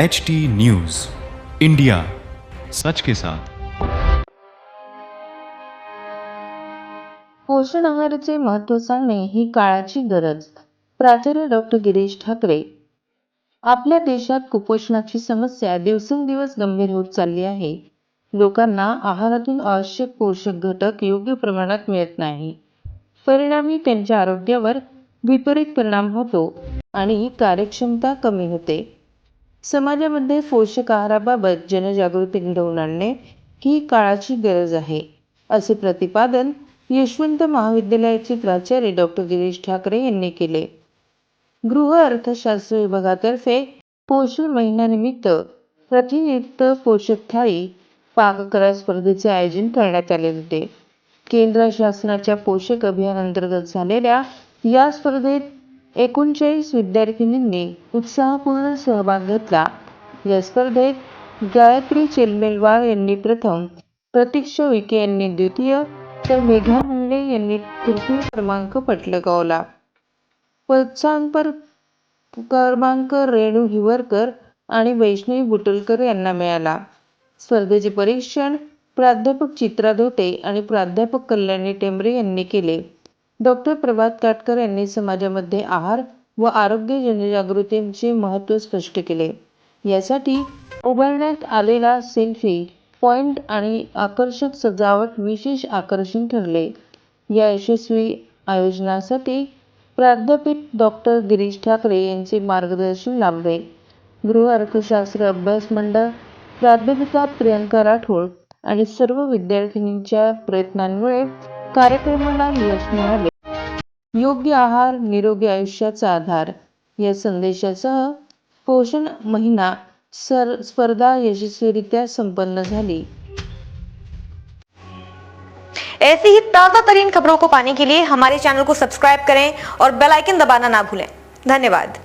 H T news India सच के साथ पोषण आहाराचे महत्त्व सांगणे ही काळाची गरज. प्राचार्य डॉक्टर गिरीश ठाकरे. आपल्या देशात कुपोषणाची समस्या दिवसेंदिवस गंभीर होत चालली आहे. लोकांना आहारातून आवश्यक पोषक घटक योग्य प्रमाणात मिळत नाही. परिणामी त्यांच्या आरोग्यावर विपरीत परिणाम होतो आणि कार्यक्षमता कमी होते. समाजामध्ये पोषक आहाराबाबत जनजागृती घडवून आणणे ही काळाची गरज आहे असे प्रतिपादन यशवंत महाविद्यालयाचे प्राचार्य डॉक्टर गिरीश ठाकरे यांनी केले. गृह अर्थशास्त्र विभागातर्फे पोषण महिन्यानिमित्त प्रतिनियुक्त पोषक थाळी पाककला स्पर्धेचे आयोजन करण्यात आले होते. केंद्र शासनाच्या पोषक अभियानांतर्गत झालेल्या या स्पर्धेत एकोणचाळीस विद्यार्थिनींनी उत्साहपूर्ण सहभाग घेतला. या स्पर्धेत गायत्री चेलमेलवार यांनी प्रथम प्रतीक्षा विखे यांनी द्वितीय तर मेघा मुंडे यांनी तृतीय क्रमांक पटकावला प्रोत्साहनपर क्रमांक रेणू हिवरकर आणि वैष्णवी बुटलकर यांना मिळाला. स्पर्धेचे परीक्षण प्राध्यापक चित्रा धोते आणि प्राध्यापक कल्याणी टेंबरे यांनी केले. डॉक्टर प्रभात काटकर यांनी समाजामध्ये आहार व आरोग्य जनजागृतीचे महत्त्व स्पष्ट केले. यासाठी उभारण्यात आलेला सेल्फी पॉइंट आणि आकर्षक सजावट विशेष आकर्षण ठरले. या यशस्वी आयोजनासाठी प्राध्यापक डॉक्टर गिरीश ठाकरे यांचे मार्गदर्शन लाभले. गृह अर्थशास्त्र अभ्यास मंडळ प्राध्यापिका प्रियंका राठोड आणि सर्व विद्यार्थिनींच्या प्रयत्नांमुळे कार्यक्रमाला यश मिळाले. योग्य आहार, निरोगी आयुष्याचा आधार या संदेशासह पोषण महिना सर, स्पर्धा यशस्वीरित्या संपन्न झाली. ऐसी ही ताज़ा तरीन खबरों को पाने के लिए हमारे चैनल को सब्सक्राइब करें और बेल आइकन दबाना ना भूलें। धन्यवाद।